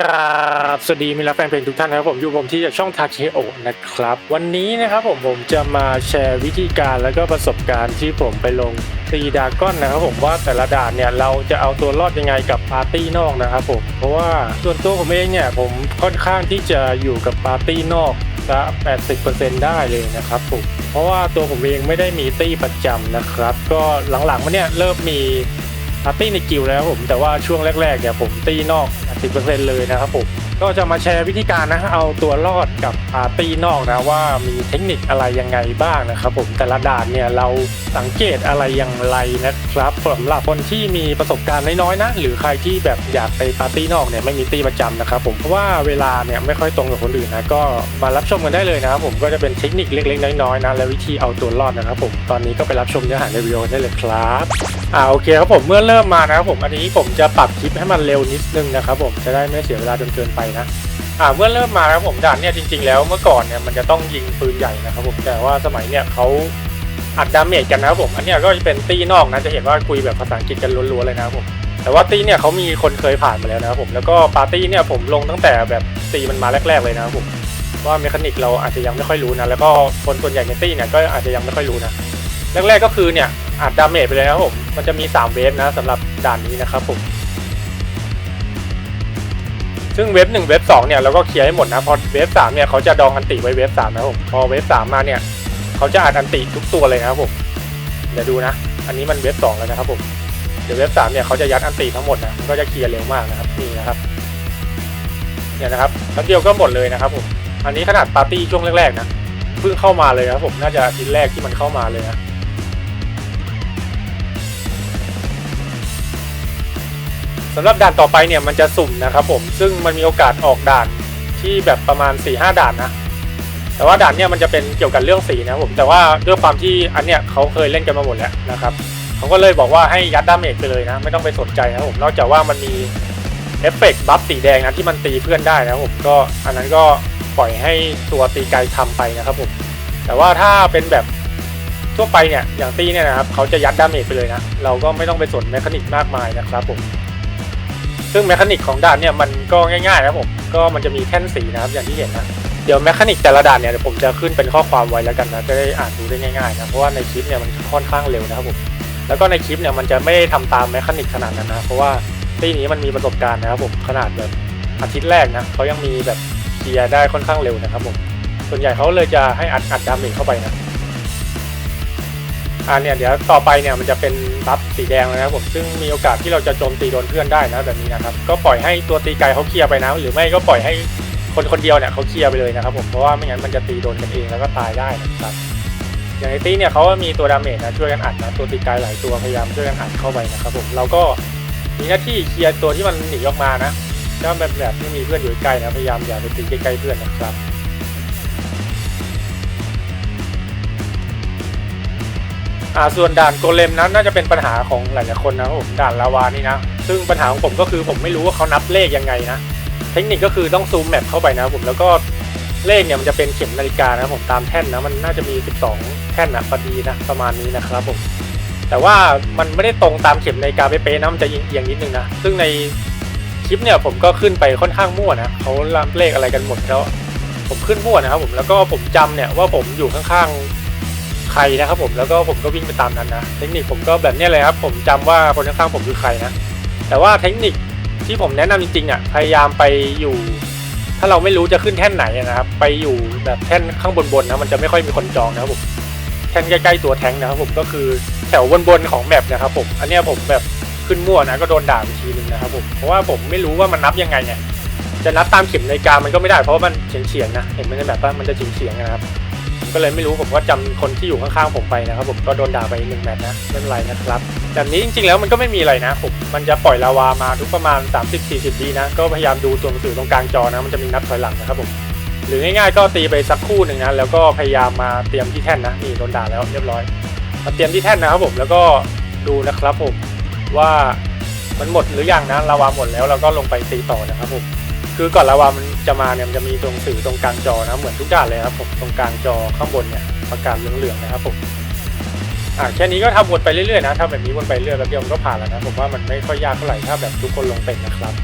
ครับสวัสดีมิตรรักแฟนเพลงทุกท่านนะครับผมอยู่ผมที่ช่องทาเคโอนะครับ วันนี้นะครับผมผมจะมาแชร์วิธีการและก็ประสบการณ์ที่ผมไปลงตีดาก้อนนะครับผมว่าแต่ละด่านเนี่ยเราจะเอาตัวรอดยังไงกับปาร์ตี้นอกนะครับผมเพราะว่าส่วนตัวผมเองเนี่ยผมค่อนข้างที่จะอยู่กับปาร์ตี้นอกละ80%ได้เลยนะครับผมเพราะว่าตัวผมเองไม่ได้มีตี้ประจำนะครับ ก็หลังๆมาเนี่ยเริ่มมีปาร์ตี้ในกิลด์แล้วผมแต่ว่าช่วงแรกๆเนี่ยผมตีนอก 10%เลยนะครับผม ก็จะมาแชร์วิธีการนะเอาตัวรอดกับปาร์ตี้นอกนะว่ามีเทคนิคอะไรยังไงบ้างนะครับผมแต่ละด่านเนี่ยเราสังเกตอะไรอย่างไรนะครับสำหรับคนที่มีประสบการณ์น้อยๆนะหรือใครที่แบบอยากไปปาร์ตี้นอกเนี่ยไม่มีตีประจำนะครับผมเพราะว่าเวลาเนี่ยไม่ค่อยตรงกับคนอื่นนะก็มารับชมกันได้เลยนะครับผมก็จะเป็นเทคนิคเล็กๆน้อยๆนะและวิธีเอาตัวรอดนะครับผมตอนนี้ก็ไปรับชมเนื้อหาในวิดีโอได้เลยครับอ่าโอเคครับผมเมื่อเริ่มมานะครับผมอันนี้ผมจะปรับคลิปให้มันเร็วนิดนึงนะครับผมจะได้ไม่เสียเวลาจนเกินไปนะอ่าเมื่อเริ่มมาครับผมด่านเนี่ยจริง ๆ แล้วเมื่อก่อนเนี่ยมันจะต้องยิงปืนใหญ่นะครับผมแต่ว่าสมัยเนี่ยเขาอัดดาเมจกันนะครับผมอันเนี้ยก็จะเป็นตีนอกนะจะเห็นว่าคุยแบบภาษาอังกฤษกันล้วนๆเลยนะครับผมแต่ว่าตีเนี่ยเขามีคนเคยผ่านมาแล้วนะครับผมแล้วก็ปาร์ตี้เนี่ยผมลงตั้งแต่แบบตีมันมาแรก ๆเลยนะครับผมว่าเมคานิกเราอาจจะยังไม่ค่อยรู้นะแล้วก็คนส่วนใหญ่ในตีเนี่ยก็อาจจะยังไม่ค่อยรู้นะแรกๆก็คือเนี่ยอัดดาเมจไปเลยนะครับผมมันจะมี 3 เวฟนะสำหรับด่านนี้นะครับผม ซึ่งเวฟ1เวฟ2เนี่ยเราก็เคลียร์ให้หมดนะพอเวฟ3เนี่ยเขาจะดองอันติไว้เวฟ3นะครับผมพอเวฟ3มาเนี่ยเขาจะอัดอันติทุกตัวเลยนะครับผมเดี๋ยวดูนะ อันนี้มันเวฟ2แล้วนะครับผมเดี๋ยวเวฟ3เนี่ยเขาจะยัดอันติทั้งหมดนะมันก็จะเคลียร์เร็วมากนะครับนี่นะครับเนี่ยนะครับแป๊บเดียวก็หมดเลยนะครับผมอันนี้ขนาดปาร์ตี้ช่วงแรกๆนะเพิ่งเข้ามาเลยนะครับผมน่าจะอาทิตย์แรกที่มันเข้ามาเลยนะ สำหรับด่านต่อไปเนี่ยมันจะสุ่มนะครับผมซึ่งมันมีโอกาสออกด่านที่แบบประมาณ4ี่ห้าด่านนะแต่ว่าด่านเนี่ยมันจะเป็นเกี่ยวกับเรื่องสีนะผมแต่ว่าด้วยความที่อันเนี้ยเขาเคยเล่นกันมาหมดแล้วนะครับเขาก็เลยบอกว่าให้ยัดดาเมจไปเลยนะ ไม่ต้องไปสนใจนะผมนอกจากว่ามันมีเอฟเฟกต์บัฟสีแดงนะที่มันตีเพื่อนได้นะผมก็อันนั้นก็ปล่อยให้ตัวตีไกลทำไปนะครับผมแต่ว่าถ้าเป็นแบบทั่วไปเนี่ยอย่างตีเนี่ยนะครับเขาจะยัดดาเมจไปเลยนะเราก็ไม่ต้องไปสนแมคานิกมากมายนะครับผม ซึ่งแมคานิกของด่านเนี่ยมันก็ง่ายๆนะผมก็มันจะมีแท่นสีนะครับอย่างที่เห็นนะเดี๋ยวแมคานิกแต่ละด่านเนี่ยเดี๋ยวผมจะขึ้นเป็นข้อความไว้แล้วกันนะจะได้อ่านดูได้ง่ายๆนะเพราะว่าในคลิปเนี่ยมันค่อนข้างเร็วนะครับผมแล้วก็ในคลิปเนี่ยมันจะไม่ได้ทำตามแมคานิกขนาดนั้นนะเพราะว่าตีนี้มันมีประสบการณ์นะครับผมขนาดแบบอาทิตย์แรกนะเขายังมีแบบเคลียร์ได้ค่อนข้างเร็วนะครับผมส่วนใหญ่เขาเลยจะให้อัดอัดดาเมจเข้าไปนะ อ่าเนี่ยเดี๋ยวต่อไปเนี่ยมันจะเป็นบัฟสีแดงแล้วนะครับผมซึ่งมีโอกาสที่เราจะโจมตีโดนเพื่อนได้นะแบบนี้นะครับก็ปล่อยให้ตัวตีไกลเขาเคลียร์ไปนะ หรือไม่ก็ปล่อยให้คนคนเดียวเนี่ยเขาเคลียร์ไปเลยนะครับผมเพราะว่าไม่งั้นมันจะตีโดนกันเองแล้วก็ตายได้นะครับอย่างในตีเนี่ยเขาก็มีตัวดาเมจนะช่วยกันอัดนะตัวตีไกลหลายตัวพยายามช่วยกันอัดเข้าไปนะครับผมเราก็มีหน้าที่เคลียร์ตัวที่มันหนีออกมานะถ้าแบบแบบที่มีเพื่อนอยู่ใกล้นะพยายามอย่าไปตีใกล้ๆเพื่อนนะครับ อ่าส่วนด่านโกเลมนั้นน่าจะเป็นปัญหาของหลายๆคนนะผมด่านลาวานี่นะ ซึ่งปัญหาของผมก็คือผมไม่รู้ว่าเขานับเลขยังไงนะ เทคนิคก็คือต้องซูมแมปเข้าไปนะผมแล้วก็เลขเนี่ยมันจะเป็นเข็มนาฬิกานะผมตามแท่นนะมันน่าจะมี 12 แท่นนะพอดีนะประมาณนี้นะครับผมแต่ว่ามันไม่ได้ตรงตามเข็มนาฬิกาเป๊ะๆนะมันจะเอียงนิดนึงนะซึ่งในคลิปเนี่ยผมก็ขึ้นไปค่อนข้างมั่วนะเขารับเลขอะไรกันหมดแล้ว ผมขึ้นมั่วนะครับผมแล้วก็ผมจำเนี่ยว่าผมอยู่ข้างๆ ใครนะครับผมแล้วก็ผมก็วิ่งไปตามนั้นนะเทคนิคผมก็แบบนี้เลยครับผมจำว่าคนข้างๆผมคือใครนะแต่ว่าเทคนิคที่ผมแนะนำจริงๆอะพยายามไปอยู่ ถ้าเราไม่รู้จะขึ้นแท่นไหนนะครับไปอยู่แบบแท่นข้างบนๆนะมันจะไม่ค่อยมีคนจองนะครับผมแท่นใกล้ๆตัวแทงนะครับผมก็คือแถวบนๆของแมปนะครับผมอันนี้ผมแบบขึ้นมั่วนะก็โดนด่าไปทีนึงนะครับผมเพราะว่าผมไม่รู้ว่ามันนับยังไงเนี่ยจะนับตามเข็มนาฬิกามันก็ไม่ได้เพราะว่ามันเฉียงๆนะเห็นมันในแบบว่ามันจะเฉียงๆนะครับ ก็เลยไม่รู้ผมก็จำคนที่อยู่ข้างๆผมไปนะครับผมก็โดนด่าไปหนึ่งแมตช์นะไม่เป็นไรนะครับแบบนี้จริงๆแล้วมันก็ไม่มีอะไรนะผมมันจะปล่อยลาวามาทุกประมาณ 30-40วินะก็พยายามดูตัวหนังสือตรงกลางจอนะมันจะมีนับถอยหลังนะครับผมหรือง่ายๆก็ตีไปสักคู่หนึ่งนะแล้วก็พยายามมาเตรียมที่แท่นนะนี่โดนด่าแล้วเรียบร้อยมาเตรียมที่แท่นนะครับผมแล้วก็ดูนะครับผมว่ามันหมดหรือยังนะลาวาหมดแล้วเราก็ลงไปตีต่อนะครับผม คือก่อนลาวามันจะมาเนี่ยมันจะมีตรงสื่อตรงกลางจอนะเหมือนทุกด่านเลยครับผมตรงกลางจอข้างบนเนี่ยประกาศเหลืองๆนะครับผมอ่าแค่นี้ก็ทำวนไปเรื่อยๆนะถ้าแบบนี้วนไปเรื่อยแล้วเดียวมันก็ผ่านแล้วนะผมว่ามันไม่ค่อยยากเท่าไหร่ถ้าแบบทุกคนลงเป็นนะครับ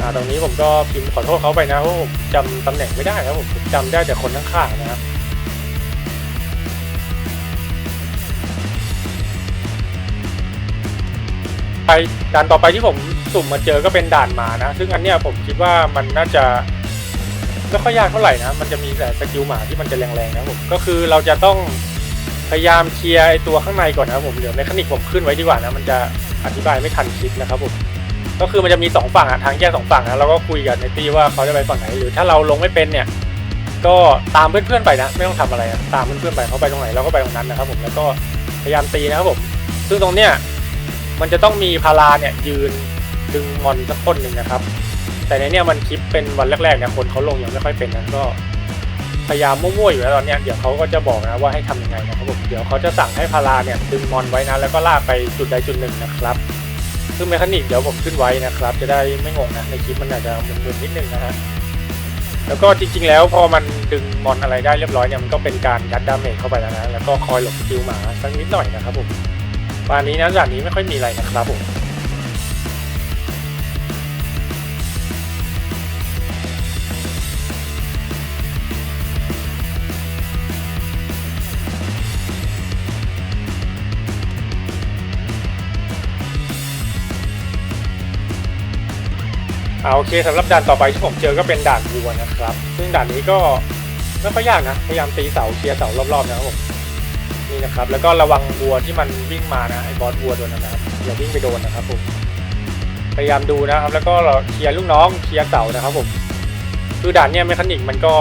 อ่าตรงนี้ผมก็พิมพ์ขอโทษเขาไปนะเพราะผมจำตำแหน่งไม่ได้ครับผมผมจำได้แต่คนข้างๆนะครับไปด่านต่อไปที่ผม สุ่มมาเจอก็เป็นด่านหมานะ ซึ่งอันเนี้ยผมคิดว่ามันน่าจะไม่ค่อยยากเท่าไหร่นะ มันจะมีแต่สกิลหมาที่มันจะแรงๆนะผม ก็คือเราจะต้องพยายามเคลียร์ไอตัวข้างในก่อนนะผมเดี๋ยวเมคานิกผมขึ้นไว้ดีกว่านะ มันจะอธิบายไม่ทันคลิปนะครับผม ก็คือมันจะมีสองฝั่งอะทางแยกสองฝั่งนะเราก็คุยกันในตีว่าเขาจะไปฝั่งไหน หรือถ้าเราลงไม่เป็นเนี่ย ก็ตามเพื่อนๆไปนะ ไม่ต้องทำอะไรอะตามเพื่อนๆไปเขาไปตรงไหนเราก็ไปตรงนั้นนะครับผม แล้วก็พยายามตีนะครับผม ซึ่งตรงเนี้ยมันจะต้องมีพาราเนี่ยยืน ดึงมอนสักคนหนึ่งนะครับ แต่ในเนี้ยมันคลิปเป็นวันแรกๆเนี่ยคนเขาลงยังไม่ค่อยเป็นนะก็พยายามมั่วๆอยู่แล้วตอนเนี้ยเดี๋ยวเขาก็จะบอกนะว่าให้ทำยังไงนะครับผมเดี๋ยวเขาจะสั่งให้พาราเนี่ยดึงมอนไว้นะแล้วก็ลากไปจุดใดจุดหนึ่งนะครับซึ่งเมคานิกเดี๋ยวผมขึ้นไว้นะครับ จะได้ไม่งงนะในคลิปมันอาจจะมึนๆนิดนึงนะฮะแล้วก็จริงๆแล้วพอมันดึงมอนอะไรได้เรียบร้อยเนี่ยมันก็เป็นการยัดดาเมจเข้าไปแล้วนะแล้วก็คอยหลบสกิลหมาสักนิดหน่อยนะครับผมวันนี้นะด่านนี้ไม่ค่อยมีอะไรนะครับผม เอาโอเคสำหรับด่านต่อไปที่ผมเจอก็เป็นด่านวัวนะครับ ซึ่งด่านนี้ก็ไม่ค่อยยากนะพยายามตีเสาเคลียร์เสารอบๆนะครับผมนี่นะครับแล้วก็ระวังวัวที่มันวิ่งมานะไอ้บอสวัวตัวนั้นะครับอย่าวิ่งไปโดนนะครับผมพยายามดูนะครับ แล้วก็เราเคลียร์ลูกน้องเคลียร์เสานะครับผมคือด่านเนี้ยเมคานิกมันก็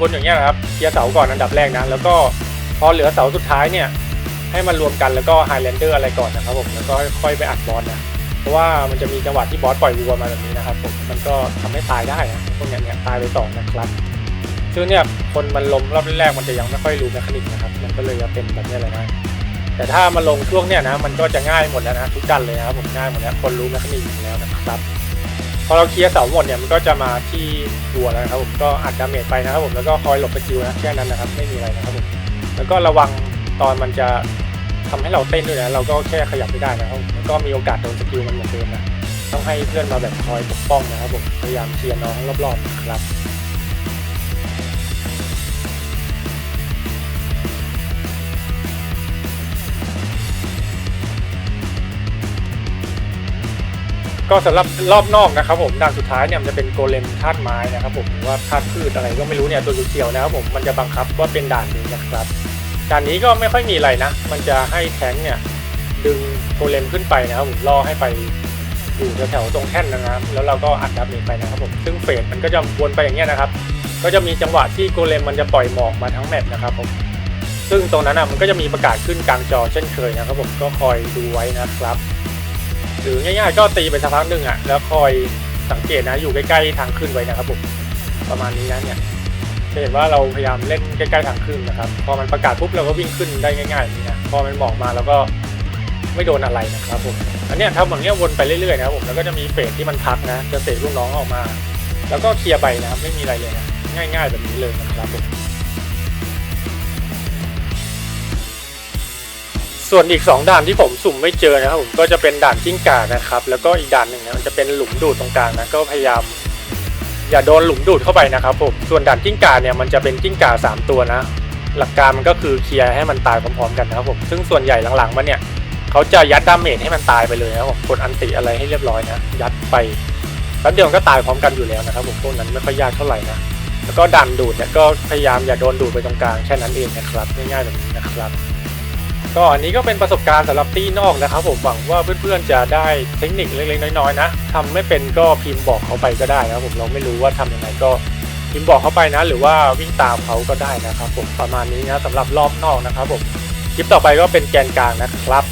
วนๆอย่างเงี้ยนะครับเคลียร์เสาก่อนอันดับแรกนะแล้วก็พอเหลือเสาสุดท้ายเนี่ยให้มันรวมกันแล้วก็ไฮแลนเดอร์อะไรก่อนนะครับผมแล้วก็ค่อยไปอัดบอสนะ เพราะว่ามันจะมีจังหวะที่บอสปล่อยวัวมาแบบนี้นะครับผมมันก็ทำให้ตายได้นะพวกนี้เนี่ยตายไปสองนะครับซึ่งเนี่ยคนมันล้มรอบแรกมันจะยังไม่ค่อยรู้เมคานิกนะครับมันก็เลยจะเป็นแบบนี้เลยนะแต่ถ้ามาลงช่วงเนี้ยนะมันก็จะง่ายหมดแล้วนะทุกดันเลยนะครับผมง่ายหมดแล้วคนรู้เมคานิกอยู่แล้วนะครับพอเราเคลียร์เสาหมดเนี่ยมันก็จะมาที่วัวแล้วนะครับผมก็อัดดาเมจไปนะครับผมแล้วก็คอยหลบสกิลนะแค่นั้นนะครับไม่มีอะไรนะครับผมแล้วก็ระวังตอนมันจะ ทำให้เราเต้นด้วยนะเราก็แค่ขยับไม่ได้นะครับแล้วก็มีโอกาสโดนสกิลมันเหมือนเดิมนะต้องให้เพื่อนมาแบบคอยปกป้องนะครับผมพยายามเคลียร์น้องรอบๆนะครับก็สำหรับรอบนอกนะครับผมด่านสุดท้ายเนี่ยมันจะเป็นโกเลมธาตุไม้นะครับผมหรือว่าธาตุพืชอะไรก็ไม่รู้เนี่ยตัวเขียวๆนะครับผมมันจะบังคับว่าเป็นด่านนี้นะครับ ด่านนี้ก็ไม่ค่อยมีอะไรนะ มันจะให้แทงเนี่ยดึงโกเลมขึ้นไปนะครับผมล่อให้ไปอยู่แถวๆตรงแท่นนะครับแล้วเราก็อัดดับเมจไปนะครับผมซึ่งเฟสมันก็จะวนไปอย่างเงี้ยนะครับ ก็จะมีจังหวะที่โกเลมมันจะปล่อยหมอกมาทั้งแมปนะครับผมซึ่งตรงนั้นอะมันก็จะมีประกาศขึ้นกลางจอเช่นเคยนะครับผมก็คอยดูไว้นะครับ หรือง่ายๆ ก็ตีไปสักพักหนึ่งอะแล้วคอยสังเกตนะอยู่ใกล้ๆทางขึ้นไว้นะครับผมประมาณนี้นะเนี่ย จะเห็นว่าเราพยายามเล่นใกล้ๆทางขึ้นนะครับ พอมันประกาศปุ๊บเราก็วิ่งขึ้นได้ง่ายๆนี้นะพอมันหมอกมาแล้วก็ไม่โดนอะไรนะครับผมอันนี้ทำแบบเนี้ยวนไปเรื่อยๆนะครับผมแล้วก็จะมีเฟสที่มันพักนะจะเตะลูกน้องออกมา แล้วก็เคลียร์ไปนะครับไม่มีอะไรเลยนะง่าย ๆ แบบนี้เลยนะครับผมส่วนอีก 2 ด่านที่ผมสุ่มไม่เจอนะครับผมก็จะเป็นด่านกิ้งก่านะครับ แล้วก็อีกด่านหนึ่งนะมันจะเป็นหลุมดูดตรงกลางนะก็พยายาม อย่าโดนหลุมดูดเข้าไปนะครับผมส่วนด่านกิ้งก่าเนี่ยมันจะเป็นกิ้งก่าสามตัวนะ หลักการมันก็คือเคลียร์ให้มันตายพร้อมๆกันนะครับผมซึ่งส่วนใหญ่หลังๆมันเนี่ยเขาจะยัดดาเมจให้มันตายไปเลยนะครับผมกดอันติอะไรให้เรียบร้อยนะ ยัดไปแป๊บเดียวก็ตายพร้อมกันอยู่แล้วนะครับผมพวกนั้นไม่ค่อยยากเท่าไหร่นะแล้วก็ดันดูดเนี่ยก็พยายามอย่าโดนดูดไปตรงกลางแค่นั้นเองนะครับง่ายๆแบบนี้นะครับ ก็อันนี้ก็เป็นประสบการณ์สำหรับตี้นอกนะครับ ผมหวังว่าเพื่อนๆจะได้เทคนิคเล็กๆน้อยๆนะทำไม่เป็นก็พิมพ์บอกเขาไปก็ได้นะครับผมเราไม่รู้ว่าทำยังไงก็พิมพ์บอกเขาไปนะ หรือว่าวิ่งตามเขาก็ได้นะครับ ผมประมาณนี้นะสำหรับรอบนอกนะครับผมคลิปต่อไปก็เป็นแกนกลางนะครับ